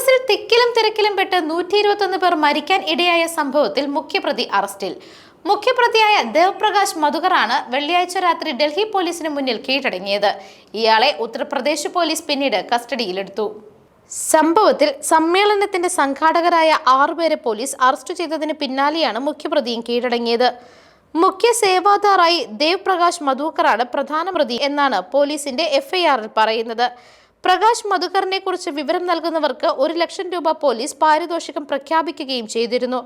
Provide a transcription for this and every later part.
ബസ്സിൽ തിക്കിലും തിരക്കിലും പെട്ട് നൂറ്റി ഇരുപത്തൊന്ന് പേർ മരിക്കാൻ ഇടയായ സംഭവത്തിൽ മുഖ്യപ്രതി അറസ്റ്റിൽ. മുഖ്യപ്രതിയായ ദേവ്പ്രകാശ് മധുകറാണ് വെള്ളിയാഴ്ച രാത്രി ഡൽഹി പോലീസിന് മുന്നിൽ കീഴടങ്ങിയത്. ഇയാളെ ഉത്തർപ്രദേശ് പോലീസ് പിന്നീട് കസ്റ്റഡിയിലെടുത്തു. സംഭവത്തിൽ സമ്മേളനത്തിന്റെ സംഘാടകരായ ആറുപേരെ പോലീസ് അറസ്റ്റ് ചെയ്തതിന് പിന്നാലെയാണ് മുഖ്യപ്രതിയും കീഴടങ്ങിയത്. മുഖ്യ സേവാദാറായി ദേവ് പ്രകാശ് മധുക്കറാണ് പ്രധാന പ്രതി എന്നാണ് പോലീസിന്റെ എഫ്ഐആറിൽ പറയുന്നത്. പ്രകാശ് മധുക്കറിനെ കുറിച്ച് വിവരം നൽകുന്നവർക്ക് ഒരു ലക്ഷം രൂപ പോലീസ് പാരിതോഷികം പ്രഖ്യാപിക്കുകയും ചെയ്തിരുന്നു.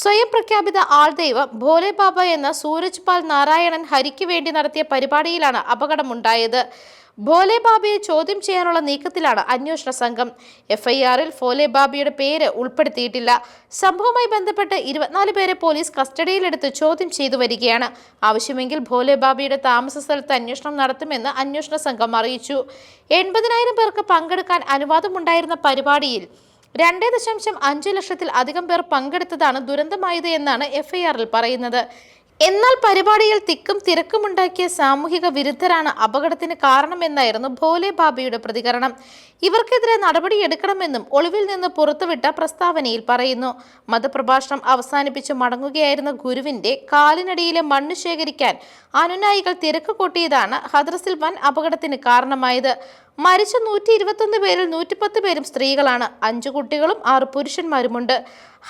സ്വയം പ്രഖ്യാപിത ആൾദൈവം ഭോലെ ബാബ എന്ന സൂരജ് പാൽ നാരായണൻ ഹരിക്ക് വേണ്ടി നടത്തിയ പരിപാടിയിലാണ് അപകടമുണ്ടായത്. ഭോലെ ബാബയെ ചോദ്യം ചെയ്യാനുള്ള നീക്കത്തിലാണ് അന്വേഷണ സംഘം. എഫ്ഐആറിൽ ഭോലെ ബാബയുടെ പേര് ഉൾപ്പെടുത്തിയിട്ടില്ല. സംഭവവുമായി ബന്ധപ്പെട്ട് ഇരുപത്തിനാല് പേരെ പോലീസ് കസ്റ്റഡിയിലെടുത്ത് ചോദ്യം ചെയ്തു വരികയാണ്. ആവശ്യമെങ്കിൽ ഭോലെ ബാബയുടെ താമസ സ്ഥലത്ത് അന്വേഷണം നടത്തുമെന്ന് അന്വേഷണ സംഘം അറിയിച്ചു. എൺപതിനായിരം പേർക്ക് പങ്കെടുക്കാൻ അനുവാദമുണ്ടായിരുന്ന പരിപാടിയിൽ രണ്ടേ ദശാംശം അഞ്ച് ലക്ഷത്തിൽ അധികം പേർ പങ്കെടുത്തതാണ് ദുരന്തമായത് എന്നാണ് എഫ്ഐആറിൽ പറയുന്നത്. എന്നാൽ പരിപാടിയിൽ തിക്കും തിരക്കുമുണ്ടാക്കിയ സാമൂഹിക വിരുദ്ധരാണ് അപകടത്തിന് കാരണമെന്നായിരുന്നു ഭോലെ ബാബയുടെ പ്രതികരണം. ഇവർക്കെതിരെ നടപടിയെടുക്കണമെന്നും ഒളിവിൽ നിന്ന് പുറത്തുവിട്ട പ്രസ്താവനയിൽ പറയുന്നു. മതപ്രഭാഷണം അവസാനിപ്പിച്ച് മടങ്ങുകയായിരുന്ന ഗുരുവിന്റെ കാലിനടിയിലെ മണ്ണ് ശേഖരിക്കാൻ അനുനായികൾ തിരക്ക് കൂട്ടിയതാണ് ഹദ്രസിൽ വൻ അപകടത്തിന് കാരണമായത്. മരിച്ച നൂറ്റി ഇരുപത്തൊന്ന് പേരിൽ നൂറ്റിപ്പത്ത് പേരും സ്ത്രീകളാണ്. അഞ്ചു കുട്ടികളും ആറ് പുരുഷന്മാരുമുണ്ട്.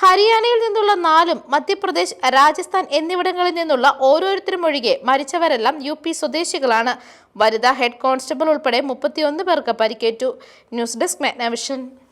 ഹരിയാനയിൽ നിന്നുള്ള നാലും മധ്യപ്രദേശ് രാജസ്ഥാൻ എന്നിവിടങ്ങളിൽ നിന്നുള്ള ഓരോരുത്തരും ഒഴികെ മരിച്ചവരെല്ലാം യു പി സ്വദേശികളാണ്. വനിതാ ഹെഡ് കോൺസ്റ്റബിൾ ഉൾപ്പെടെ മുപ്പത്തിയൊന്ന് പേർക്ക് പരിക്കേറ്റു. News desk മെഗ്നവിഷൻ.